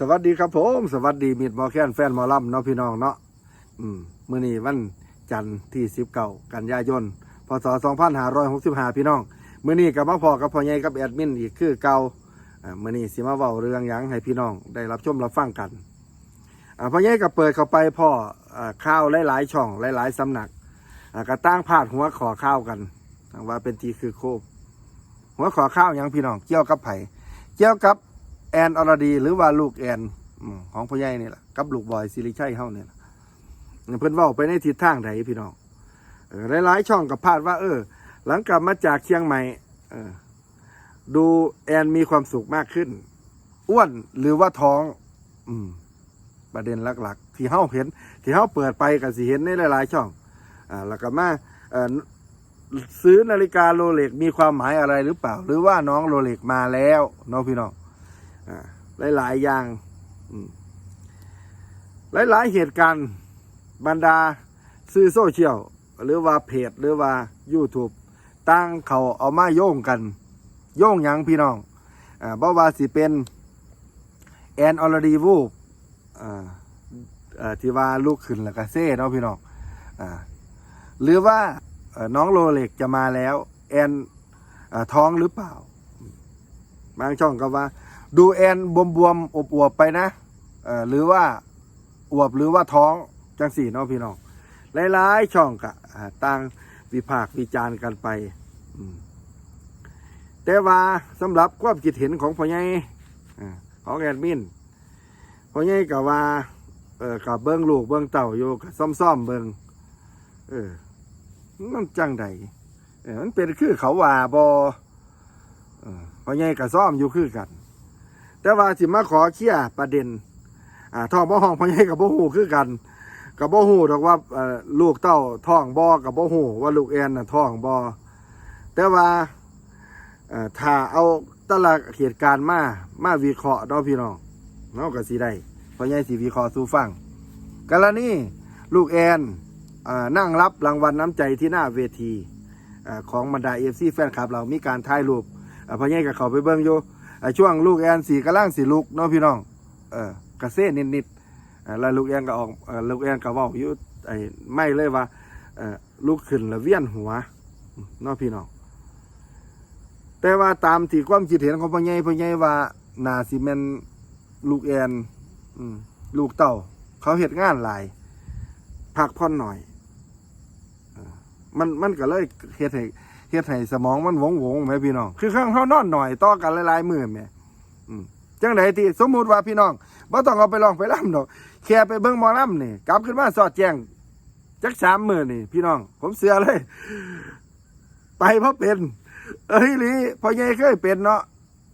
สวัสดีครับผม สวัสดีมิดมอแคนแฟนมอลำเนาะพี่น้องเนาะอืมมื้อนี้วันจันทร์ที่19กันยายนพศ2565พี่น้องมื้อนี้ก็มาพอกับพ่อใหญ่กับแอดมินอีกคือเก่าอ่ามื้อนี้สิมาเว้าเรื่องหยังให้พี่น้องได้รับชมรับฟังกันอ่าพ่อใหญ่ก็เปิดเข้าไปพ่ออ่าข่าวหลายๆช่องหลายๆสำนักอ่าก็ตั้งพาดหัวขอข้าวกันว่าเป็นทีคือโคบหัวขอข้าวหยังพี่น้องเกี่ยวกับไผเกี่ยวกับ แอนอรดี หรือว่าลูกแอนอของพ่อใหญ่นี่แหละกับลูกบอยซิริชัยเฮาเนี่ยเพิ่นว้าไปในทิศทางใดพี่น้องหลายๆช่องกับพาดว่า เออ หลังกลับมาจากเชียงใหม่เออ ดูแอนมีความสุขมากขึ้น อ้วนหรือว่าท้อง อืม ประเด็นหลัก ๆ ที่เฮาเห็น ที่เฮาเปิดไปก็สิเห็นในหลาย ๆ ช่อง อ่า แล้วก็มาเออซื้อนาฬิกาโรเล็กมีความหมายอะไรหรือเปล่า หรือว่าน้องโรเล็กมาแล้วเนาะพี่น้อง หลายๆอย่างหลายๆเหตุการณ์บรรดาสื่อโซเชียลหรือว่าเพจหรือว่า YouTube ตั้งเขาเอามาโยงกัน โยงยังพี่น้องอ่าบ่ว่าสิเป็นแอนออลดีวูบอ่าที่ว่าลูกขึ้นแล้วก็เซ่เนาะพี่น้องอ่าหรือว่าน้องโรเล็กจะมาแล้ว แอนอท้องหรือเปล่า บางช่องก็ว่า ดูแอนบวมบวมๆอบอวบๆไปนะเอ่อหรือว่าอวบหรือว่าท้องจังสี่เนาะพี่น้องหลายๆช่องกะอ่าต่างวิพากษ์วิจารณ์กันไปอืมแต่ว่าสำหรับความคิดเห็นของพ่อใหญ่อ่าของแอดมินพ่อใหญ่กับว่าเออกับเบิ้งลูกเบิ้งเต่าอยู่กับซ่อมๆเบิ้งเออมันจังใดเออมันเป็นคือเขาว่าบอเออพ่อใหญ่กับซ่อมอยู่คือกัน แต่ว่าสิมาขอเคลียร์ประเด็น อ่าท้องบ่ห้องพ่อใหญ่กับบ่ฮู้คือกันกับบ่ฮู้ดอกว่าลูกเต้าท้องบ่กับบ่ฮู้ว่าลูกแอนน่ะท้องบ่แต่ว่าถ้าเอาต่ละเหตุการณ์มามาวิเคราะห์เนาพี่น้องเนาะก็สิได้พ่อใหญ่สิวิเคราะห์สู่ฟังกรณีลูกแอนนั่งรับรางวัลน้ำใจที่หน้าเวทีของบรรดา FC แฟนคลับเรามีการถ่ายรูปพ่อใหญ่กับเขาไปเบิ่งอยู่ ช่วงลูกแอนสีกระล่างสีลูกเนาะพี่น้องเออกระเซ่นิดๆอ่าแล้วลูกแอนก็ออกลูกแอนก็ว้าอยู่ไอ้ไม่เลยว่าลูกขึ้นแล้วเวียนหัวเนาะพี่น้องแต่ว่าตามที่ความคิดเห็นของพ่อใหญ่พ่อใหญ่ว่านาสิแม่นลูกแอนลูกเต่า เขาเฮ็ดงานหลายพักผ่อนหน่อยมันมันก็เลยเฮ็ดให้ เฮ็ดให้สมองมันวงวงๆแหมพี่น้อง คือข้างเขานอนหน่อยต่อกันหลายๆมือแหมจังไดที่สมมุติว่าพี่น้องบ่ต้องเอาไปลองไปล่ำดอกแค่ไปเบิ่งหมอลำนี่กลับขึ้นมาสอดแจ้งจักสามมือนี่ พี่น้อง ผมเสือเลย ไปเพราะเป็น เอ้ยหลีพอใหญ่เคยเป็นเนาะ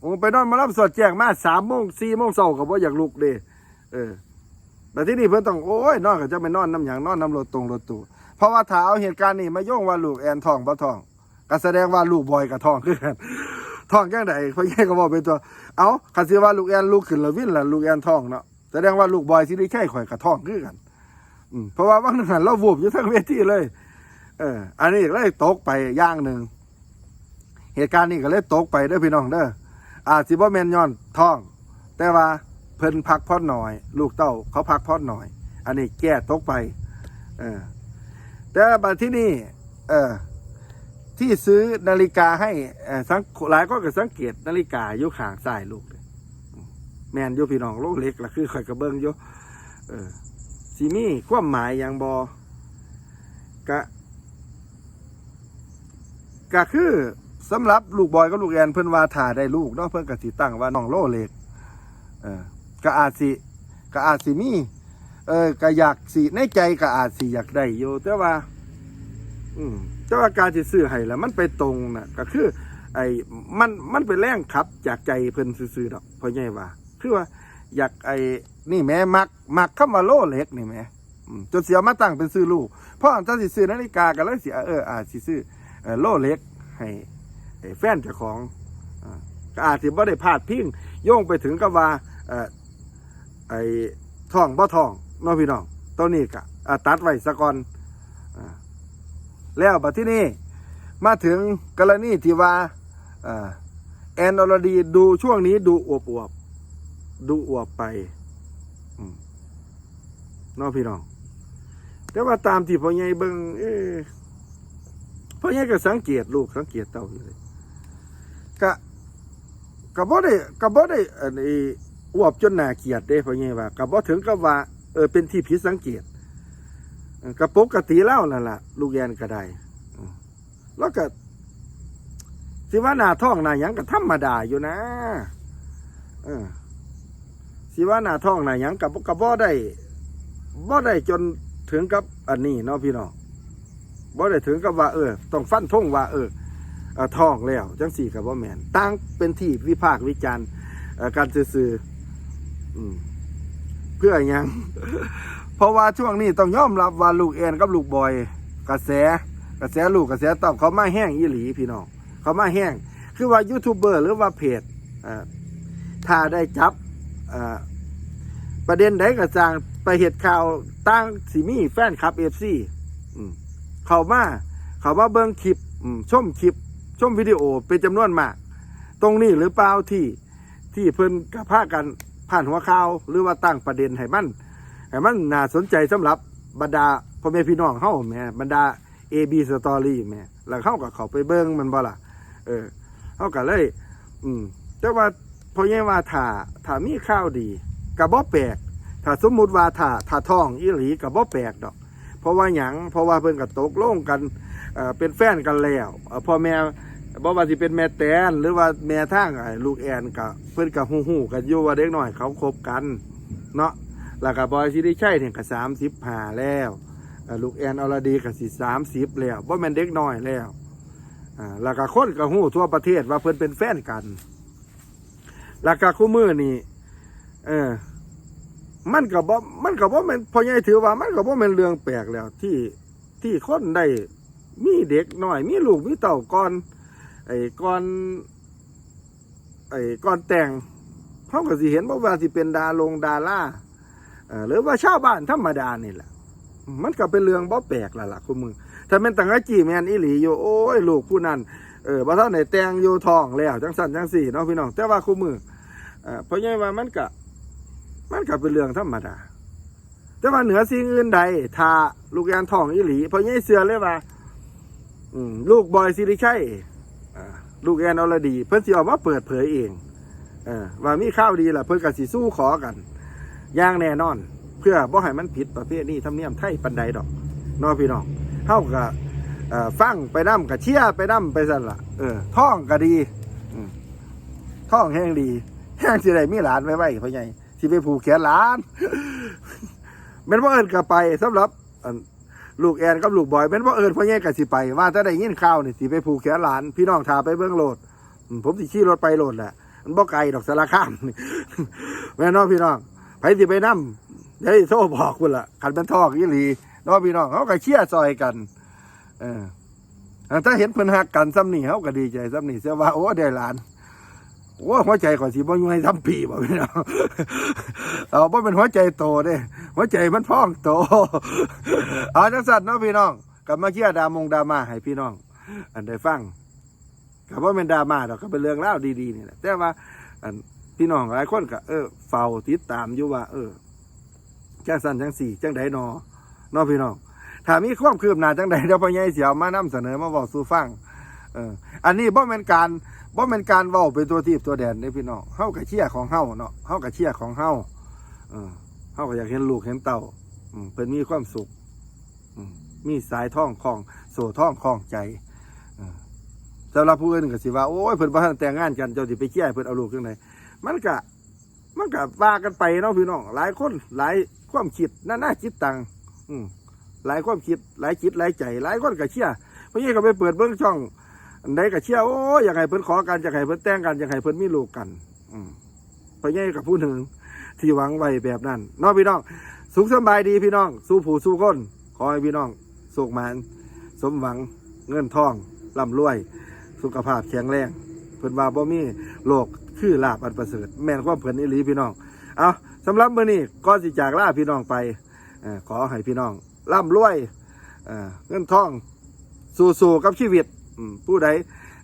ผมไปนอนมาลำสอดแจ้งมาสามโมงสี่โมงเช้าก็บ่อยากลุกเด้เออแต่ที่นี่เพิ่นต้องโอ้ยนอนก็จะไปนอนน้ำหยังนอนน้ำรถตรงรถตู้เพราะว่าถ้าเอาเหตุการณ์นี้มาโยงว่าลูกแอนท้องบ่ท้อง ก็แสดงว่าลูกบอยกับทองคือกันทองแค่ไหนพ่อแย่ก็บอกเป็นตัว เอาคันสิว่าลูกแอนลูกขึ้นล้ววิ่นละลูกแอนทองเนาะแสดงว่าลูกบอยสิได้แค่ข่อยกับทองคือกันอืมเพราะว่าว่างหนึ่งหันเราวูบอยู่ทั้งเวทีเลย เออ อันนี้เลยตกไปย่างหนึ่งเหตุการณ์นี้ก็เลยตกไปเด้อพี่น้องเด้ออาจสิบ่แมนย้อนทอง แต่ว่าเพิ่นพักผ่อนหน่อย ลูกเต้าเขาพักผ่อนหน่อย อันนี้แก้ตกไป เออ แต่บัดที่นี่ เออ ที่ซื้อนาฬิกาให้สังหลายก็ก็สังเกตนาฬิกาอยู่ข้างซ้ายลูกแมนอยู่พี่น้องโลกเล็กละคือข่อยกระเบิงอยู่เออสีมีความหมายอย่างบอกะก็คือสำหรับลูกบอยกับลูกแอนเพิ่นว่าถ่าได้ลูกเนาะเพิ่นก็สิตั้งว่าน้องโลเล็กเออก็อาจสิก็อาจสิมีเออก็อยากสิในใจก็อาจสิอยากได้อยู่แต่ว่า อืม แต่ว่าการที่ซื้อให้แล้วมันไปตรงน่ะก็คือ ไอ้มันมันเป็นแรงขับ จากใจเพิ่นซื้อๆดอกเพราะไงว่า คือว่าอยากไอ้นี่แม่มักมักเข้ามาโลเล็กนี่แม่จนเสียมาตั้งเป็นซื้อลูกเพราะถ้าสิซื้อนาฬิกาก็เลยเสียเอออาจสิซื้อโลเล็กให้แฟนเจ้าของอาก็อาจสิบ่ได้พลาดพิ้งโยงไปถึงกับว่าไอ้ทองบ่ทองน้องพี่น้องตัวนี้ก็อ่าตัดไว้ซะก่อน แล้วบัดที่นี่มาถึงกรณีที่ว่าเอ่อแอนอรดีดูช่วงนี้ดูอวบอวบดูอวบไปน้องพี่น้อง แต่ว่าตามที่พ่อใหญ่เบิ่งเอ้พ่อใหญ่ก็สังเกตลูกสังเกตเต่าอยู่เลยก็ก็บ่ได้ก็บ่ได้อันนี้อวบจนหนาเกลียดเด้พ่อใหญ่ว่าก็บ่ถึงกับว่าเออเป็นที่ผิดสังเกต เออก็ปกติแล้วนั่นแหละลูกแยนก็ได้แล้วก็สิว่าหน้าท้องหน้าหยังก็ธรรมดาอยู่นะเออสิว่าหน้าท้องหน้าหยังก็บ่ก็บ่ได้บ่ได้จนถึงกับอันนี้เนาะพี่น้องบ่ได้ถึงกับว่า เออ ต้องฟันธงว่า เออท่อท้องแล้ว จังสี่กับว่าแมนตั้งเป็นที่วิพากษ์วิจารณ์การซื่ออืมเพื่อยัง เพราะว่าช่วงนี้ต้องยอมรับว่าลูกแอนกับลูกบอย กระแส กระแสลูกกระแสตอบเขามาแห้งอีหลีพี่น้องเขามาแห้ง คือว่ายูทูบเบอร์หรือว่าเพจถ้าได้จับประเด็นใดกระจางไปเหตุข่าวตั้งสีมีแฟนคลับเอฟซีเขามาเขามาเบิ้งคลิปชมคลิป ชมวิดีโอเป็นจำนวนมาก ตรงนี้หรือเปล่าที่ที่เพิ่นกระพากันผ่านหัวข่าว หรือว่าตั้งประเด็นให้มัน ให้มันน่าสนใจสำหรับบรรดาพ่อแม่พี่น้องเฮาแหม่บรรดา AB Story แหม่แล้วเขาก็เขาไปเบิ่งมันบ่ล่ะ เออเขาก็เลย อืมแต่ว่าพอแย่ว่าถ้าถ้ามีข้าวดีก็บ่แปลกถ้าสมมุติว่าถ้าถ้าท้องอีหลีก็บ่แปลกดอก เพราะว่าหยังเพราะว่าเพิ่นก็ตกลงกันเอ่อเป็นแฟนกันแล้วพ่อแม่บ่ว่าสิเป็นแม่แตนหรือว่าแม่ทางไอ้ลูกแอนก็เพิ่นก็ฮู้ๆกันอยู่ว่าเด็กน้อยเขาคบกัน เนาะ แล้วก็บอยสิริชัยเนี่ยก็35แล้วเอ่อลูกแอนอรดีก็สิ30แล้วบ่แม่นเด็กน้อยแล้วอ่าแล้วก็คนก็ฮู้ทั่วประเทศว่าเพิ่นเป็นแฟนกัน แล้วก็คู่มือนี่เออมันก็บ่มันก็บ่แม่นพอใหญ่ถือว่ามันก็บ่แม่นเรื่องแปลกแล้วที่ที่คนได้มีเด็กน้อย มีลูกมีเต่าก่อน ไอ้ก่อนไอ้ก่อนแต่งเขาก็สิเห็นบ่ว่าสิเป็นดาลงดาราเอ่อ หรือว่าชาวบ้านธรรมดานี่แหละมันก็เป็นเรื่องบ่แปลกแล้วล่ะคุณมึงถ้าแม่นตังแต่จีแม่นอีหลีอยู่โอ้ยลูกผู้นั้นเออบ่ทันได้แตงอยู่ทองแล้วจังซั่นจังซี่เนาะพี่น้องแต่ว่าคุณมือเพ่อใหญ่ว่ามันก็มันก็เป็นเรื่องธรรมดา แต่ว่าเหนือสิ่งอื่นใดถ้าลูกยานทองอีหลีเพราะยัยเสือเลยว่าลูกบอยสิริชัยลูกแอนอรดี เพิ่นสิออกมาเปิดเผยเองเอว่ามีข้าวดีล่ะเพิ่นก็สิสู้ขอกัน ย่างแน่นอน เพื่อบ่ให้มันผิดประเภทนี้ทำเนียมไทยปันใดดอกน้องพี่น้องเฮาก็เอ่อฟังไปนํกับเชียไปนํไปสั่นละเออท่องก็ดีท่องแห้งดีแห้งสิได้มีหลานไว้ไว้พ่อใหญ่สิไปผูกแขนหลานแม่นว่าเอิญกับไปสำหรับลูกแอนกับลูกบอยแม่นว่าเอิญพ่อแย่กับสิไป ว่าถ้าได้ยินข่าวนี่สิไปผูกแขนหลาน พี่น้องทาไปเบื้องโหลด ผมสิขี่รถไปโหลดแหละมันบ่ไกลดอกสารคามแม่น้องพี่น้อง ไปสิไปนํเดี๋ยวโทรบอกคุณล่ะขันเป็นทอกอีหลีน้องพี่น้องเขาก็เชียร์ซอยกัน เออถ้าเห็นเพิ่นหักกันซ้ำนี่เขาก็ดีใจซ้ำนี่เสียว่าโอ้ได้หลานโอ้หัวใจก่อนสิบ่อยู่ให้ทำปีบ่พี่น้องเอาบ่เป็นหัวใจโตเด้หัวใจมันพองโตเอาจังสัตว์เนาะพี่น้องกลับมาเคลียร์ดามงดามาให้พี่น้อง อันได้ฟังกับว่าเป็นดามาดอกก็เป็นเรื่องเล่าดีๆนี่แหละแต่ว่าอัน พี่น้องหลายคนก็เออเฝ้าติดตามอยู่ว่า เออจังสันจังสี่จังใดนอนาะพี่น้องถามีความคืบหน้าจังใดเดี๋ยวพ่อใหญ่เสียวมานำเสนอมาบอกสู่ฟังเออ อันนี้บ่เป็นการบ่เป็นการเว้าเป็นตัวทีบตัวแดนเด้พี่น้องเฮากับเชียของเฮาเนาะเฮากับเชียของเฮาเออเฮาก็อยากเห็นลูกเห็นเต่าอืมเพิ่นมีความสุข อืมมีสายท่องคล้อง โซ่ท่องคล้องใจ เออ สำหรับผู้อื่นก็สิว่าโอ้ยเพิ่นบ่ทันแต่งงานกันเจ้าสิไปเชี่ยเพิ่นเอาลูกจังไดมันก็มันก็ว่ากันไปเนาะพี่น้องหลายคนหลายความคิดน่าน่าคิดตังอืมหลายความคิดหลายคิดหลายใจ หลายคนก็เชียเพราะงี้ก็ไปเปิดเบิ่งช่องอันใดก็เชื่อโอ้ยอยากให้เพิ่นขอกันอยากให้เพิ่นแต่งกันอยากให้เพิ่นมีลูกกัน อืมไปแย่กับผู้หนึ่งที่หวังไว้แบบนั้นเน้องพี่น้องสุขสบายดีพี่น้อง สู้ผู้สู้คนขอให้พี่น้องสุขมานสมหวังเงินทองร่ำรวย สุขภาพแข็งแรงเพิ่นว่าบ่มีโรคคือลาบอันประเสริฐแม่นความเพิ่นอีหลีพี่น้องเอาสำหรับมื้อนี้ก่อนสิจากลาพี่น้องไปอขอให้พี่น้องร่ำรวยเอ่อเงินทองสู้ๆกับชีวิตผู้ใด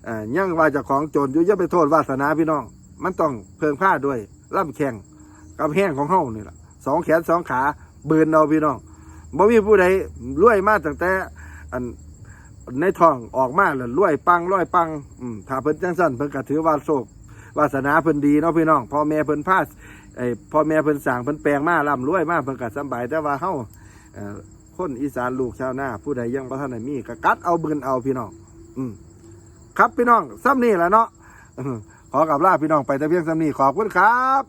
เอ่อยังว่าจะของโจรอยู่อย่าไปโทษวาสนาพี่น้อง มันต้องเพิ่งผ้าด้วยล่ำแข่งกับแห้งของเฮานี่ล่ะสองแขนสองขาเบินเอาพี่น้องบ่มีผู้ใดรวยมากตั้งแต่อัน ในท้องออกมาแล้วรวยปังรวยปังอืมถ้าเพิ่นจังซั่นเพิ่นก็ถือว่าโชควาสนาเพิ่นดีเนาะพี่น้องพ่อแม่เพิ่นพาไอ้พ่อแม่เพิ่นสร้างเพิ่นแปลงมาร่ำรวยมาเพิ่นก็สบายแต่ว่าเฮาเอ่อคนอีสานลูกชาวนาผู้ใดยังบ่ทันได้มีก็กัดเอาเบินเอาพี่น้องอืมครับพี่น้องซ้ำนี่แหละเนาะขอกลับลาพี่น้องไปแต่เพียงซ้ำนี้ขอบคุณครับ